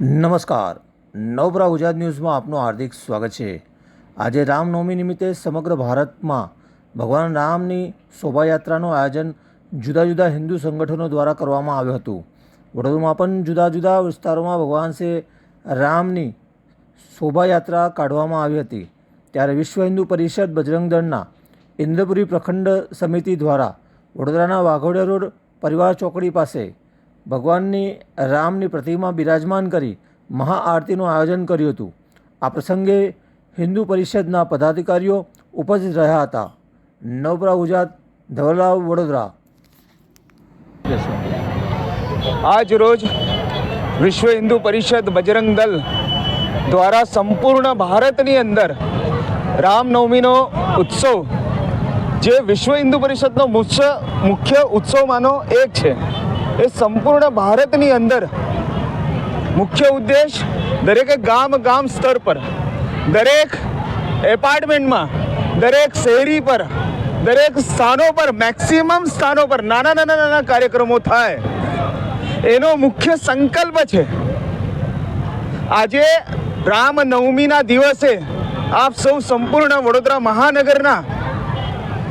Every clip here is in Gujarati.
નમસ્કાર. નવબ્રા ગુજરાત ન્યૂઝમાં આપનું હાર્દિક સ્વાગત છે. આજે રામનવમી નિમિત્તે સમગ્ર ભારતમાં ભગવાન રામની શોભાયાત્રાનું આયોજન જુદા જુદા હિન્દુ સંગઠનો દ્વારા કરવામાં આવ્યું હતું. વડોદરામાં પણ જુદા જુદા વિસ્તારોમાં ભગવાન શ્રી રામની શોભાયાત્રા કાઢવામાં આવી હતી. ત્યારે વિશ્વ હિન્દુ પરિષદ બજરંગ દળના ઇન્દ્રપુરી પ્રખંડ સમિતિ દ્વારા વડોદરાના વાઘોડિયા રોડ પરિવાર ચોકડી પાસે ભગવાનની રામની પ્રતિમા બિરાજમાન કરી મહાઆરતીનું આયોજન કર્યું હતું. આ પ્રસંગે હિન્દુ પરિષદના પદાધિકારીઓ ઉપસ્થિત રહ્યા હતા. નવપરા, ગુજરાત ધવલાવ વડોદરા. આજ રોજ વિશ્વ હિન્દુ પરિષદ બજરંગ દળ દ્વારા સંપૂર્ણ ભારતની અંદર રામનવમીનો ઉત્સવ, જે વિશ્વ હિન્દુ પરિષદનો મુખ્ય મુખ્ય ઉત્સવમાંનો એક છે. એ સંપૂર્ણ ભારતની અંદર મુખ્ય ઉદ્દેશ દરેકે ગામ ગામ સ્તર પર, દરેક એપાર્ટમેન્ટમાં, દરેક શહેરી પર, દરેક સ્થાનો પર, મેક્સિમમ સ્થાનો પર નાના નાના નાના કાર્યક્રમો થાય. એનો મુખ્ય સંકલ્પ છે. આજે રામનવમીના દિવસે આપ સૌ સંપૂર્ણ વડોદરા મહાનગરના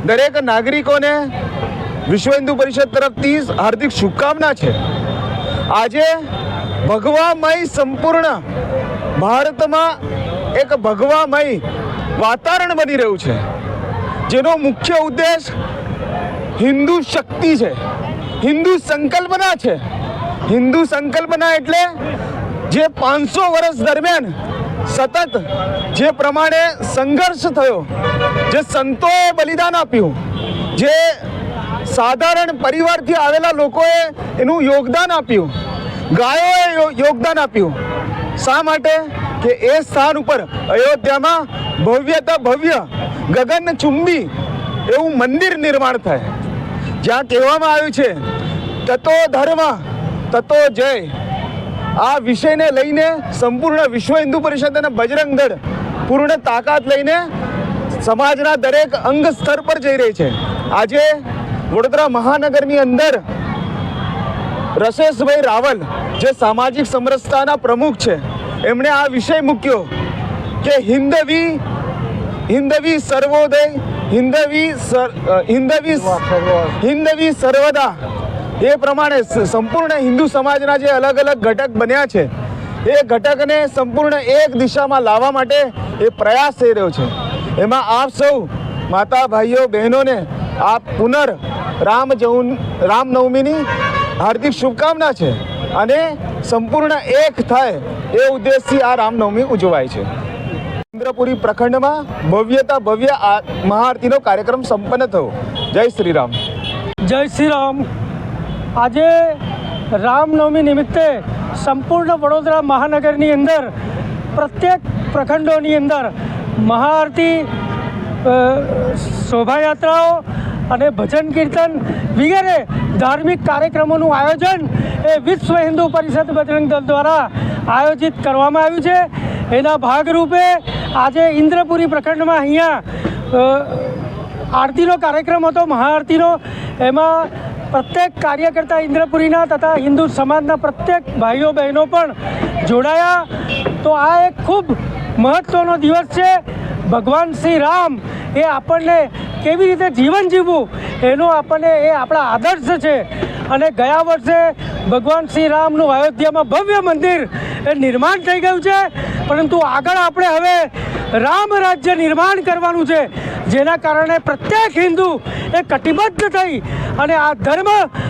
દરેક નાગરિકોને વિશ્વ હિન્દુ પરિષદ તરફથી હાર્દિક શુભકામના છે. આજે ભગવામય સંપૂર્ણ ભારતમાં એક ભગવામય વાતાવરણ બની રહ્યું છે, જેનો મુખ્ય ઉદ્દેશ હિન્દુ શક્તિ છે, હિન્દુ સંકલ્પના છે. હિન્દુ સંકલ્પના એટલે જે પાંચસો વર્ષ દરમિયાન સતત જે પ્રમાણે સંઘર્ષ થયો, જે સંતોએ બલિદાન આપ્યું, જે સાધારણ પરિવારથી આવેલા લોકોએ એનું યોગદાન આપ્યું. ગાયોએ યોગદાન આપ્યું. શા માટે? કે એ સ્થાન ઉપર અયોધ્યામાં ભવ્યતા ભવ્ય ગગનચુંબી એવું મંદિર નિર્માણ થાય. જ્યાં કહેવામાં આવ્યું છે, તતો ધર્મ, તતો જય. આ વિષયને લઈને સંપૂર્ણ વિશ્વ હિન્દુ પરિષદ અને બજરંગ દળ પૂર્ણ તાકાત લઈને સમાજના દરેક અંગ સ્તર પર જઈ રહી છે. આજે વડોદરા મહાનગરની અંદર રશેશભાઈ રાવલ, જે સામાજિક સમરસતાના પ્રમુખ છે, એમણે આ વિષય મૂક્યો કે હિન્દવી હિન્દવી સર્વોદય, હિન્દવી હિન્દવી હિન્દવી સર્વદા, એ પ્રમાણે સંપૂર્ણ હિન્દુ સમાજના જે અલગ અલગ ઘટક બન્યા છે, એ ઘટકને સંપૂર્ણ એક દિશામાં લાવવા માટે એ પ્રયાસ થઈ રહ્યો છે. એમાં આપ સૌ માતા, ભાઈઓ, બહેનોને આ પુનર રામ જૌન રામનવમીની હાર્દિક શુભકામના છે અને સંપૂર્ણ એક થાય એ ઉદ્દેશથી આ રામનવમી ઉજવાય છે. ચંદ્રપુરી પ્રખંડમાં ભવ્યતા ભવ્ય મહાઆરતીનો કાર્યક્રમ સંપન્ન થયો. જય શ્રી રામ જય શ્રી રામ આજે રામનવમી નિમિત્તે સંપૂર્ણ વડોદરા મહાનગરની અંદર પ્રત્યેક પ્રખંડોની અંદર મહાઆરતી શોભાયાત્રાઓ અને ભજન કીર્તન વગેરે ધાર્મિક કાર્યક્રમોનું આયોજન એ વિશ્વ હિન્દુ પરિષદ બજરંગ દળ દ્વારા આયોજિત કરવામાં આવ્યું છે. એના ભાગરૂપે આજે ઇન્દ્રપુરી પ્રખંડમાં અહીંયા આરતીનો કાર્યક્રમ હતો, મહાઆરતીનો. એમાં પ્રત્યેક કાર્યકર્તા ઇન્દ્રપુરીના તથા હિન્દુ સમાજના પ્રત્યેક ભાઈઓ બહેનો પણ જોડાયા. તો આ એક ખૂબ મહત્ત્વનો દિવસ છે. ભગવાન શ્રી રામ એ આપણને કેવી રીતે જીવન જીવવું? એનો આપણને એ આપણા આદર્શ છે. અને ગયા વર્ષે ભગવાન શ્રી રામનું અયોધ્યામાં ભવ્ય મંદિર એ નિર્માણ થઈ ગયું છે. પરંતુ આગળ આપણે હવે રામ રાજ્ય નિર્માણ કરવાનું છે. જેના કારણે પ્રત્યેક હિન્દુ એ કટિબદ્ધ થઈ અને આ ધર્મ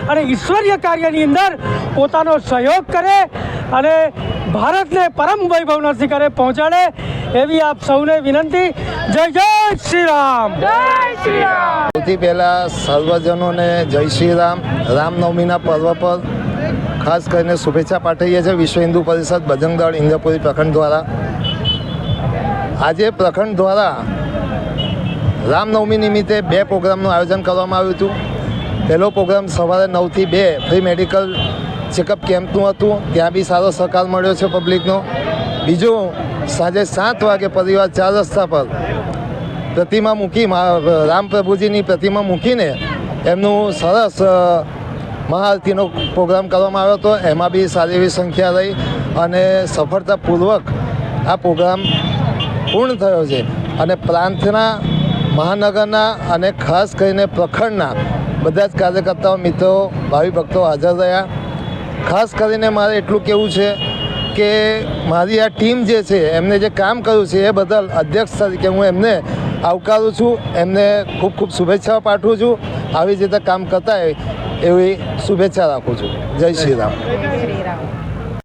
અને ઈશ્વરીય કાર્યની અંદર પોતાનો સહયોગ કરે અને ભારતને પરમ વૈભવના શિખરે પહોંચાડે એવી આપ સૌને વિનંતી. જય જય શ્રી રામ સૌથી પહેલાં સર્વજનોને જય શ્રી રામ રામનવમીના પર્વ પર ખાસ કરીને શુભેચ્છા પાઠવીએ છીએ વિશ્વ હિન્દુ પરિષદ બજરંગદળ ઇન્દ્રપુરી પ્રખંડ દ્વારા. આજે પ્રખંડ દ્વારા રામનવમી નિમિત્તે બે પ્રોગ્રામનું આયોજન કરવામાં આવ્યું હતું. પહેલો પ્રોગ્રામ સવારે નવથી બે ફ્રી મેડિકલ ચેકઅપ કેમ્પનું હતું. ત્યાં બી સારો સહકાર મળ્યો છે પબ્લિકનો. બીજું સાંજે સાત વાગે પરિવાર ચાર રસ્તા પર પ્રતિમા મૂકી રામ પ્રભુજીની પ્રતિમા મૂકીને એમનું સરસ મહાઆરતીનો પ્રોગ્રામ કરવામાં આવ્યો હતો. એમાં બી સારી એવી સંખ્યા રહી અને સફળતાપૂર્વક આ પ્રોગ્રામ પૂર્ણ થયો છે. અને પ્રાંતના મહાનગરના અને ખાસ કરીને પ્રખંડના બધા જ કાર્યકર્તાઓ, મિત્રો, ભાવિ ભક્તો હાજર રહ્યા. ખાસ કરીને મારે એટલું કહેવું છે કે મારી આ ટીમ જે છે, એમને જે કામ કર્યું છે એ બદલ અધ્યક્ષ તરીકે હું એમને આવકારું છું. એમને ખૂબ ખૂબ શુભેચ્છાઓ પાઠવું છું. આવી જ રીતે કામ કરતા હોય એવી શુભેચ્છા રાખું છું. જય શ્રી રામ.